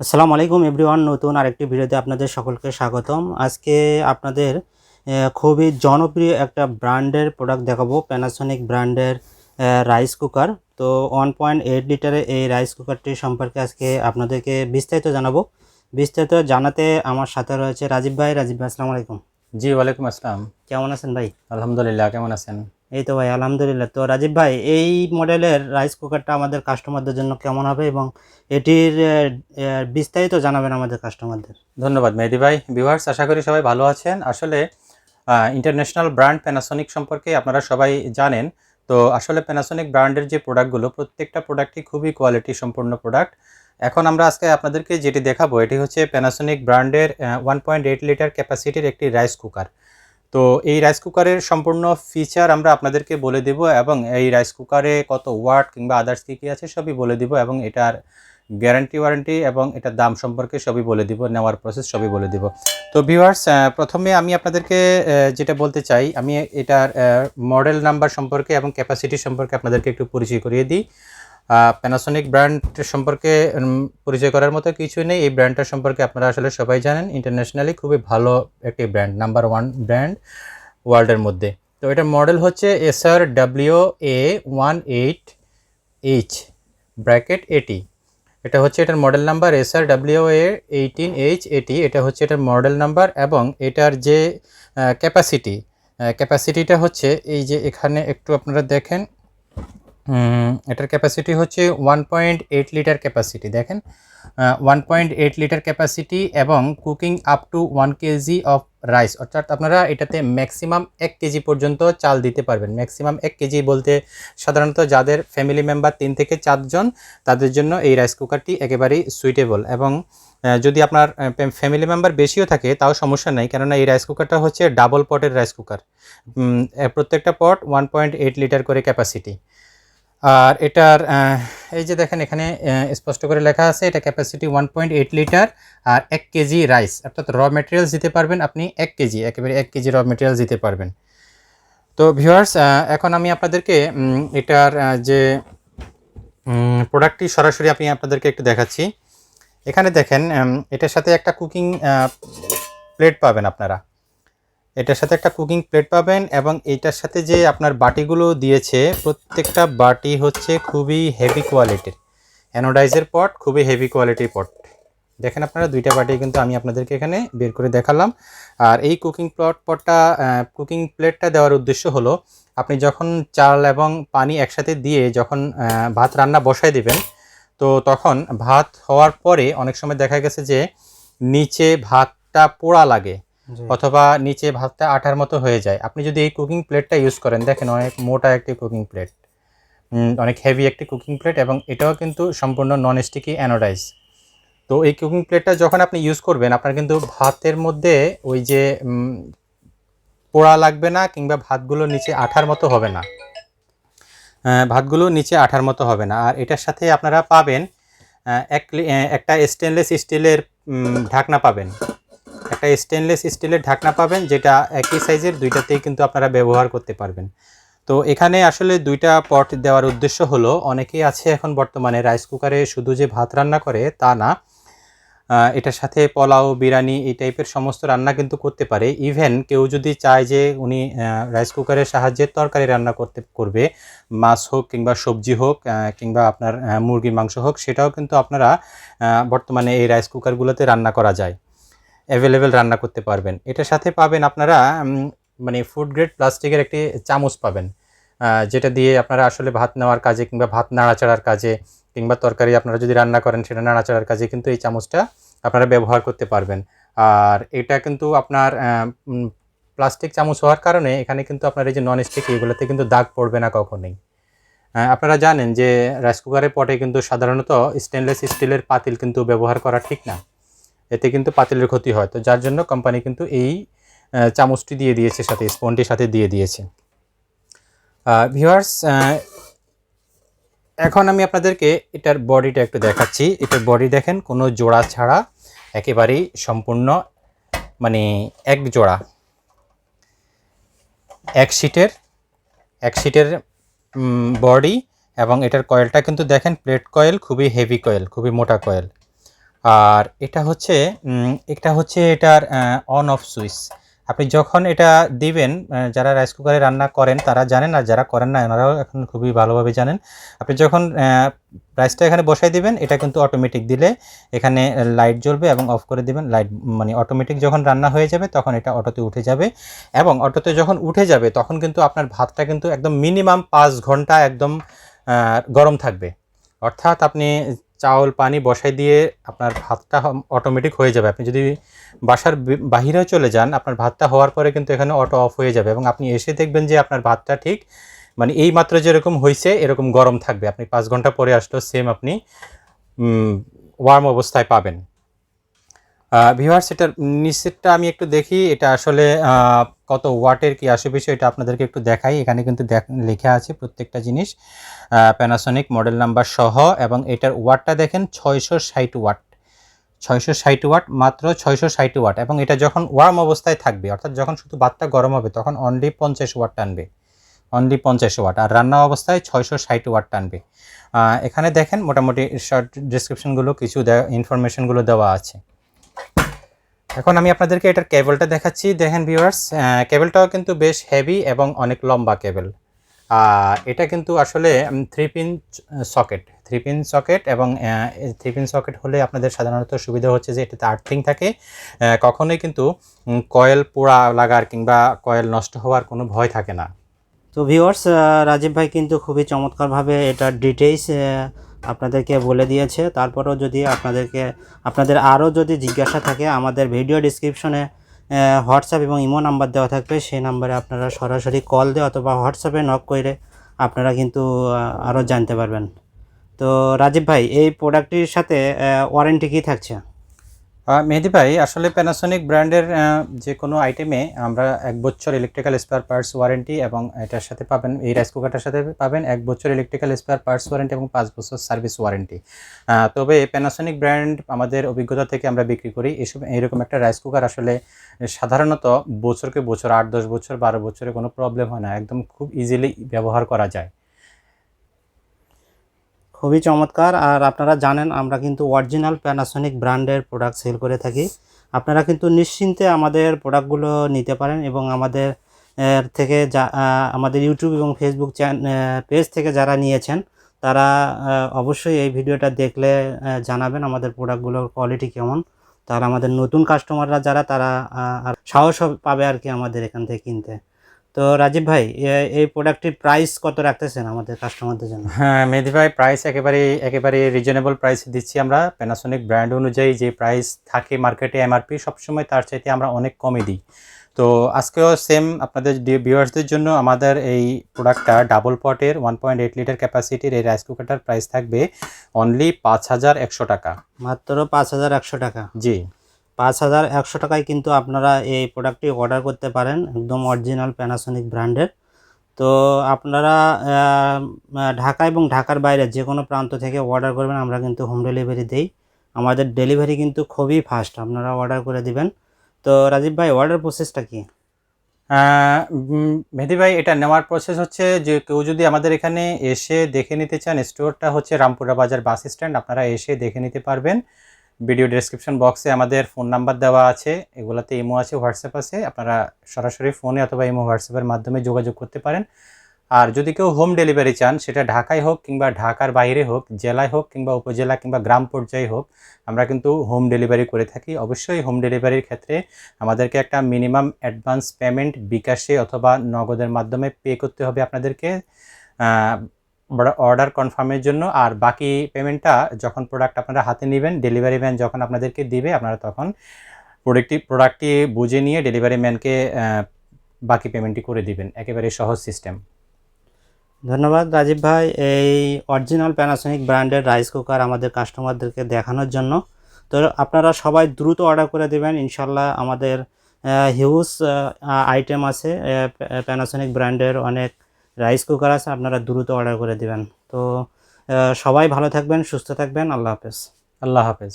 আসসালামু আলাইকুম এভরিওয়ান নতুন আরেকটি ভিডিওতে আপনাদের সকলকে স্বাগতম। আজকে আপনাদের খুবই জনপ্রিয় একটা ব্র্যান্ডের প্রোডাক্ট দেখাবো প্যানাসনিক ব্র্যান্ডের রাইস কুকার তো ওয়ান পয়েন্ট এইট লিটারের এই রাইস কুকারটি সম্পর্কে আজকে আপনাদেরকে বিস্তারিত জানাব। বিস্তারিত জানাতে আমার সাথে রয়েছে রাজীব ভাই। রাজীব ভাই আসসালামু আলাইকুম। জি ওয়ালাইকুম আসসালাম। কেমন আছেন ভাই? আলহামদুলিল্লাহ কেমন আছেন? এই তো ভাই, আলহামদুলিল্লাহ। তো রাজীব ভাই, এই মডেলের রাইস কুকারটা আমাদের কাস্টমারদের জন্য কেমন হবে এবং এটির বিস্তারিত জানাবেন আমাদের কাস্টমারদের ধন্যবাদ মেহেদি ভাই। ভিউয়ার্স আশা করি সবাই ভালো আছেন। আসলে ইন্টারন্যাশনাল ব্র্যান্ড প্যানাসোনিক সম্পর্কে আপনারা সবাই জানেন। তো আসলে প্যানাসোনিক ব্র্যান্ডের যে প্রোডাক্টগুলো প্রত্যেকটা প্রোডাক্টই খুবই কোয়ালিটি সম্পূর্ণ প্রোডাক্ট এখন আমরা আজকে আপনাদেরকে যেটি দেখাবো, এটি হচ্ছে প্যানাসোনিক ব্র্যান্ডের ওয়ান পয়েন্ট এইট লিটার ক্যাপাসিটির একটি রাইস কুকার তো এই রাইস কুকারের সম্পূর্ণ ফিচার আমরা আপনাদেরকে বলে দেব এবং এই রাইস কুকারে কত ওয়াট কিংবা আদার্স কী কী আছে সবই বলে দিব এবং এটার গ্যারান্টি ওয়ারেন্টি এবং এটার দাম সম্পর্কে সবই বলে দিব, নেওয়ার প্রসেস সবই বলে দিব। তো ভিউয়ার্স প্রথমে আমি আপনাদেরকে যেটা বলতে চাই, আমি এটার মডেল নাম্বার সম্পর্কে এবং ক্যাপাসিটি সম্পর্কে আপনাদেরকে একটু পরিচয় করিয়ে দিই। প্যানাসোনিক ব্র্যান্ড সম্পর্কে পরিচয় করার মতো কিছু নেই। এই ব্র্যান্ডটা সম্পর্কে আপনারা আসলে সবাই জানেন। ইন্টারন্যাশনালি খুবই ভালো একটি ব্র্যান্ড নাম্বার ওয়ান ব্র্যান্ড ওয়ার্ল্ডের মধ্যে। তো এটার মডেল হচ্ছে SR W A one eight H bracket এটি এটা হচ্ছে এটার model number SR W A eighteen H এটি এটা হচ্ছে এটার মডেল নাম্বার এবং এটার যে ক্যাপাসিটি ক্যাপাসিটিটা হচ্ছে এই যে এখানে একটু আপনারা দেখেন। এটার ক্যাপাসিটি হচ্ছে one point eight litre capacity দেখেন। One point eight litre capacity এবং cooking up to one KG of rice অর্থাৎ আপনারা এটাতে ম্যাক্সিমাম এক কেজি পর্যন্ত চাল দিতে পারবেন। ম্যাক্সিমাম এক কেজি বলতে সাধারণত যাদের ফ্যামিলি মেম্বার তিন থেকে চারজন তাদের জন্য এই রাইস কুকারটি একেবারেই সুইটেবল এবং যদি আপনার ফ্যামিলি মেম্বার বেশিও থাকে, তাও সমস্যা নাই, কেননা এই রাইস কুকারটা হচ্ছে ডাবল পটের রাইস কুকার প্রত্যেকটা pot one point eight litre করে ক্যাপাসিটি আর এটার এই যে দেখেন এখানে স্পষ্ট করে লেখা আছে, এটা capacity one point eight litre আর এক কেজি রাইস অর্থাৎ র মেটেরিয়ালস দিতে পারবেন আপনি এক কেজি একেবারে এক কেজি র মেটেরিয়ালস দিতে পারবেন। তো ভিউয়ার্স এখন আমি আপনাদেরকে এটার যে প্রোডাক্টটি সরাসরি আমি আপনাদেরকে একটু দেখাচ্ছি। এখানে দেখেন এটার সাথে একটা কুকিং প্লেট পাবেন আপনারা। এটার সাথে একটা কুকিং প্লেট পাবেন এবং এইটার সাথে যে আপনার বাটিগুলো দিয়েছে, প্রত্যেকটা বাটি হচ্ছে খুবই হেভি কোয়ালিটির অ্যানোডাইজের পট খুবই হেভি কোয়ালিটির পট দেখেন আপনারা, দুইটা বাটি কিন্তু আমি আপনাদেরকে এখানে বের করে দেখালাম। আর এই কুকিং প্লট পটটা কুকিং প্লেটটা দেওয়ার উদ্দেশ্য হলো, আপনি যখন চাল এবং পানি একসাথে দিয়ে যখন ভাত রান্না বসায় দিবেন, তো তখন ভাত হওয়ার পরে অনেক সময় দেখা গেছে যে, নিচে ভাতটা পোড়া লাগে। অথবা নিচে ভাতটা আঠার মতো হয়ে যায়। আপনি যদি এই কুকিং প্লেটটা ইউজ করেন, দেখেন অনেক মোটা একটি কুকিং প্লেট অনেক হেভি একটি কুকিং প্লেট এবং এটাও কিন্তু সম্পূর্ণ নন স্টিকি অ্যানোডাইজ তো এই কুকিং প্লেটটা যখন আপনি ইউজ করবেন, আপনার কিন্তু ভাতের মধ্যে ওই যে পোড়া লাগবে না কিংবা ভাতগুলো নিচে আঠার মতো হবে না। ভাতগুলো নিচে আঠার মতো হবে না। আর এটার সাথে আপনারা পাবেন একটা স্টেনলেস স্টিলের ঢাকনা পাবেন। একটা স্টেনলেস স্টিলের ঢাকনা পাবেন, যেটা একই সাইজের দুইটাতেই কিন্তু আপনারা ব্যবহার করতে পারবেন। তো এখানে আসলে দুইটা পট দেওয়ার উদ্দেশ্য হলো, অনেকেই আছে এখন বর্তমানে রাইস কুকারে শুধু যে ভাত রান্না করে, তা না। এটার সাথে পোলাও, বিরিয়ানি এই টাইপের সমস্ত রান্না কিন্তু করতে পারে। ইভেন কেউ যদি চায় যে উনি রাইস কুকারের সাহায্যে তরকারি রান্না করতে, করবে, মাছ হোক কিংবা সবজি হোক কিংবা আপনার মুরগির মাংস হোক, সেটাও কিন্তু আপনারা বর্তমানে এই রাইস কুকারগুলোতে রান্না করা যায়। অ্যাভেলেবেল রান্না করতে পারবেন। এটার সাথে পাবেন আপনারা মানে ফুড গ্রেড প্লাস্টিকের একটি চামচ পাবেন। যেটা দিয়ে আপনারা আসলে ভাত নেওয়ার কাজে কিংবা ভাত নাড়াচাড়ার কাজে কিংবা তরকারি আপনারা যদি রান্না করেন সেটা নাড়াচাড়ার কাজে কিন্তু এই চামচটা আপনারা ব্যবহার করতে পারবেন। আর এটা কিন্তু আপনার প্লাস্টিক চামচ হওয়ার কারণে এখানে কিন্তু আপনার এই যে নন স্টিক এগুলোতে কিন্তু দাগ পড়বে না কখনোই। আপনারা জানেন যে রাইস কুকারের পটে কিন্তু সাধারণত স্টেনলেস স্টিলের পাতিল কিন্তু ব্যবহার করা ঠিক না। এতে কিন্তু পাতিলের ক্ষতি হয়। তো যার জন্য কোম্পানি কিন্তু এই চামচটি দিয়ে দিয়েছে, সাথে স্পনটির সাথে দিয়ে দিয়েছে। ভিউয়ার্স এখন আমি আপনাদেরকে এটার বডিটা একটু দেখাচ্ছি। এটার বডি দেখেন, কোনো জোড়া ছাড়া একেবারেই সম্পূর্ণ মানে এক জোড়া। এক সিটের এক সিটের বডি এবং এটার কয়েলটা কিন্তু দেখেন প্লেট কয়েল খুবই হেভি কয়েল খুবই মোটা কয়েল আর এটা হচ্ছে এটা হচ্ছে এটার অন অফ সুইচ আপনি যখন এটা দিবেন যারা রাইস কুকারে রান্না করেন, তারা জানেন আর যারা করেন না ওনারাও এখন খুবই ভালোভাবে জানেন। আপনি যখন রাইসটা এখানে বসাই দিবেন, এটা কিন্তু অটোমেটিক দিলে এখানে লাইট জ্বলবে এবং অফ করে দিবেন। লাইট মানে অটোমেটিক যখন রান্না হয়ে যাবে, তখন এটা অটোতে উঠে যাবে এবং অটোতে যখন উঠে যাবে, তখন কিন্তু আপনার ভাতটা কিন্তু একদম মিনিমাম পাঁচ ঘণ্টা একদম গরম থাকবে। অর্থাৎ আপনি চাউল, পানি বসাই দিয়ে আপনার ভাতটা অটোমেটিক হয়ে যাবে। আপনি যদি বাসার বাহিরেও চলে যান, আপনার ভাতটা হওয়ার পরে কিন্তু এখানে অটো অফ হয়ে যাবে এবং আপনি এসে দেখবেন যে আপনার ভাতটা ঠিক মানে এই মাত্র যেরকম হয়েছে এরকম গরম থাকবে। আপনি পাঁচ ঘণ্টা পরে আসলেও সেম আপনি ওয়ার্ম অবস্থায় পাবেন। ভিউয়ার্স এটার নিচেরটা আমি একটু দেখি। এটা আসলে কত ওয়াটের কি আশেপাশে এটা আপনাদেরকে একটু দেখাই। এখানে কিন্তু লেখা আছে প্রত্যেকটা জিনিস প্যানাসনিক মডেল নাম্বার সহ এবং এটার ওয়াটটা দেখেন ছয়শো ষাট ওয়াট। ছয়শো ষাট ওয়াট মাত্র ছয়শো ষাট ওয়াট এবং এটা যখন ওয়ার্ম অবস্থায় থাকবে, অর্থাৎ যখন শুধু ভাতটা গরম হবে, তখন অনলি পঞ্চাশ ওয়াট টানবে। অনলি পঞ্চাশ ওয়াট আর রান্না অবস্থায় ছয়শো ষাট ওয়াট টানবে। এখানে দেখেন মোটামুটি শর্ট ডিসক্রিপশনগুলো কিছু ইনফরমেশনগুলো দেওয়া আছে। এখন আমি আপনাদেরকে এটার কেবলটা দেখাচ্ছি, দেখেন ভিউয়ার্স কেবলটাও কিন্তু বেশ হেভি এবং অনেক লম্বা কেবল। এটা কিন্তু আসলে three pin socket three pin socket এবং থ্রি পিন সকেট হলে আপনাদের সাধারণত সুবিধা হচ্ছে যে এটাতে আর্থিং থাকে। কখনোই কিন্তু কয়েল পোড়া লাগার কিংবা কয়েল নষ্ট হওয়ার কোনো ভয় থাকে না। তো ভিউয়ার্স রাজীব ভাই কিন্তু খুবই চমৎকারভাবে এটা ডিটেইলস আপনাদেরকে বলে দিয়েছে। তারপরেও যদি আপনাদেরকে, আপনাদের আরও যদি জিজ্ঞাসা থাকে, আমাদের ভিডিও ডিসক্রিপশনে হোয়াটসঅ্যাপ এবং ইমো নাম্বার দেওয়া থাকবে। সেই নাম্বারে আপনারা সরাসরি কল দিয়ে অথবা হোয়াটসঅ্যাপে নক করে আপনারা কিন্তু আরও জানতে পারবেন। তো রাজীব ভাই, এই প্রোডাক্টটির সাথে ওয়ারেন্টি কী থাকছে? মেহেদি ভাই, আসলে প্যানাসোনিক ব্র্যান্ডের যে কোনো আইটেমে আমরা এক বছর ইলেকট্রিক্যাল স্পেয়ার পার্টস ওয়ারেন্টি এবং এটার সাথে পাবেন, এই রাইস কুকারটার সাথে পাবেন এক বছর ইলেকট্রিক্যাল স্পেয়ার পার্টস ওয়ারেন্টি এবং পাঁচ বছর সার্ভিস ওয়ারেন্টি তবে প্যানাসোনিক ব্র্যান্ড আমাদের অভিজ্ঞতা থেকে আমরা বিক্রি করি। এসব, এইরকম একটা রাইস কুকার আসলে সাধারণত বছরকে বছর, আট, দশ বছর, বারো বছরে কোনো প্রবলেম হয় না। একদম খুব ইজিলি ব্যবহার করা যায়। খুবই চমৎকার। আর আপনারা জানেন, আমরা কিন্তু অরিজিনাল প্যানাসোনিক ব্র্যান্ডের প্রোডাক্ট সেল করে থাকি। আপনারা কিন্তু নিশ্চিন্তে আমাদের প্রোডাক্টগুলো নিতে পারেন এবং আমাদের থেকে যা আমাদের ইউটিউব এবং ফেসবুক পেজ থেকে যারা নিয়েছেন, তারা অবশ্যই এই ভিডিওটা দেখলে জানাবেন আমাদের প্রোডাক্টগুলোর কোয়ালিটি কেমন। তারা আমাদের নতুন কাস্টমাররা যারা, তারা আর সাহস পাবে আর কি আমাদের এখান থেকে কিনতে। তো রাজীব ভাই এই প্রোডাক্টটির প্রাইস কত রাখতেছেন আমাদের কাস্টমারদের জন্য? হ্যাঁ মেহেদি ভাই প্রাইস একেবারে একেবারে রিজনেবল প্রাইস দিচ্ছি আমরা। প্যানাসোনিক ব্র্যান্ড অনুযায়ী যে প্রাইস থাকে মার্কেটে এমআরপি সবসময় তার চাইতে আমরা অনেক কমে দিই। তো আজকেও সেম আপনাদের ভিউয়ার্সদের জন্য আমাদের এই প্রোডাক্টটা ডাবল পটের ওয়ান পয়েন্ট এইট লিটার ক্যাপাসিটির এই রাইস কুকারটার প্রাইস থাকবে অনলি পাঁচ হাজার একশো টাকা। মাত্র পাঁচ হাজার একশো টাকা। জি। পাঁচ হাজার একশো টাকায় কিন্তু আপনারা এই প্রোডাক্টটি অর্ডার করতে পারেন একদম অরিজিনাল প্যানাসোনিক ব্র্যান্ডের তো আপনারা ঢাকা এবং ঢাকার বাইরে যে কোনো প্রান্ত থেকে অর্ডার করবেন, আমরা কিন্তু হোম ডেলিভারি দেই। আমাদের ডেলিভারি কিন্তু খুবই ফাস্ট আপনারা অর্ডার করে দিবেন। তো রাজীব ভাই অর্ডার প্রসেসটা কি? মেহেদি ভাই, এটা নেওয়ার প্রসেস হচ্ছে যে কেউ যদি আমাদের এখানে এসে দেখে নিতে চান স্টোরটা হচ্ছে রামপুরা বাজার বাস স্ট্যান্ড আপনারা এসে দেখে নিতে পারবেন। ভিডিও ডেসক্রিপশন বক্সে আমাদের ফোন নাম্বার দেওয়া আছে, এগুলাতে ইমো আছে হোয়াটসঅ্যাপ আছে, আপনারা সরাসরি ফোনে অথবা ইমো হোয়াটসঅ্যাপের মাধ্যমে যোগাযোগ করতে পারেন। আর যদি কেউ হোম ডেলিভারি চান, সেটা ঢাকায় হোক কিংবা ঢাকার বাইরে হোক, জেলায় হোক কিংবা উপজেলা কিংবা গ্রাম পর্যায়ে হোক, আমরা কিন্তু হোম ডেলিভারি করে থাকি। অবশ্যই হোম ডেলিভারির ক্ষেত্রে আমাদেরকে একটা মিনিমাম অ্যাডভান্স পেমেন্ট বিকাশে অথবা নগদের মাধ্যমে পে করতে হবে আপনাদেরকে। অর্ডার কনফার্মের জন্য, আর বাকি পেমেন্টটা যখন প্রোডাক্ট আপনারা হাতে নেবেন ডেলিভারি ম্যান যখন আপনাদেরকে দিবে, আপনারা তখন প্রোডাক্টটি প্রোডাক্টটি বুঝে নিয়ে ডেলিভারি ম্যানকে বাকি পেমেন্টটি করে দিবেন। একেবারে সহজ সিস্টেম ধন্যবাদ রাজীব ভাই। এই অরিজিনাল প্যানাসোনিক ব্র্যান্ডের রাইস কুকার আমাদের কাস্টমারদেরকে দেখানোর জন্য। তো আপনারা সবাই দ্রুত অর্ডার করে দেবেন। ইনশাল্লাহ আমাদের হিউজ আইটেম আছে প্যানাসোনিক ব্র্যান্ডের অনেক রাইস কুকার আছে, আপনারা দ্রুত অর্ডার করে দিবেন। তো সবাই ভালো থাকবেন, সুস্থ থাকবেন, আল্লাহ হাফেজ। আল্লাহ হাফেজ।